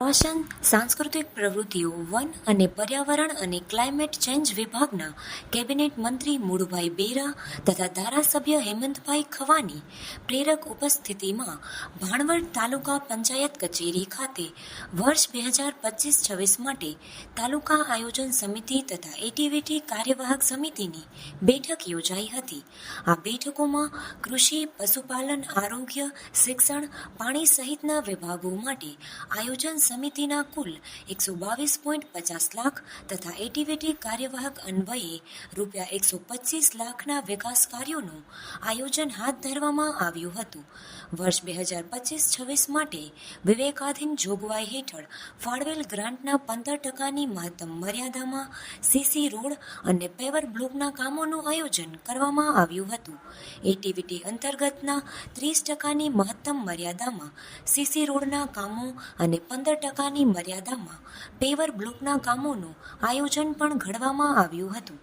પ્રવાસન સાંસ્કૃતિક પ્રવૃત્તિઓ, વન અને પર્યાવરણ અને ક્લાઇમેટ ચેન્જ વિભાગના કેબિનેટ મંત્રી મુળુભાઈ બેરા તથા ધારાસભ્ય હેમંતભાઈ ખવાની પ્રેરક ઉપસ્થિતિમાં ભાણવડ તાલુકા પંચાયત કચેરી ખાતે વર્ષ બે હજાર પચીસ છવ્વીસ માટે તાલુકા આયોજન સમિતિ તથા એટીવીટી કાર્યવાહક સમિતિની બેઠક યોજાઈ હતી. આ બેઠકોમાં કૃષિ, પશુપાલન, આરોગ્ય, શિક્ષણ, પાણી સહિતના વિભાગો માટે આયોજન સમિતિના કુલ એકસો બાવીસ પોઈન્ટ પચાસ લાખ તથા એટીવીટી કાર્યવાહક અન્વયે રૂપિયા એકસો પચીસ લાખના વિકાસ કાર્યોનું આયોજન હાથ ધરવામાં આવ્યું હતું. વર્ષ બે હજાર પચીસ છવ્વીસ માટે વિવેકાધીન જોગવાઈ હેઠળ ફાળવેલ ગ્રાન્ટના પંદર ટકાની મહત્તમ મર્યાદામાં સીસી રોડ અને પેવર બ્લોકના કામોનું આયોજન કરવામાં આવ્યું હતું. એટીવીટી અંતર્ગતના ત્રીસ ટકાની મહત્તમ મર્યાદામાં સીસી રોડના કામો અને પંદર ટકાની મર્યાદામાં પેવર બ્લોકના કામોનું આયોજન પણ ઘડવામાં આવ્યું હતું.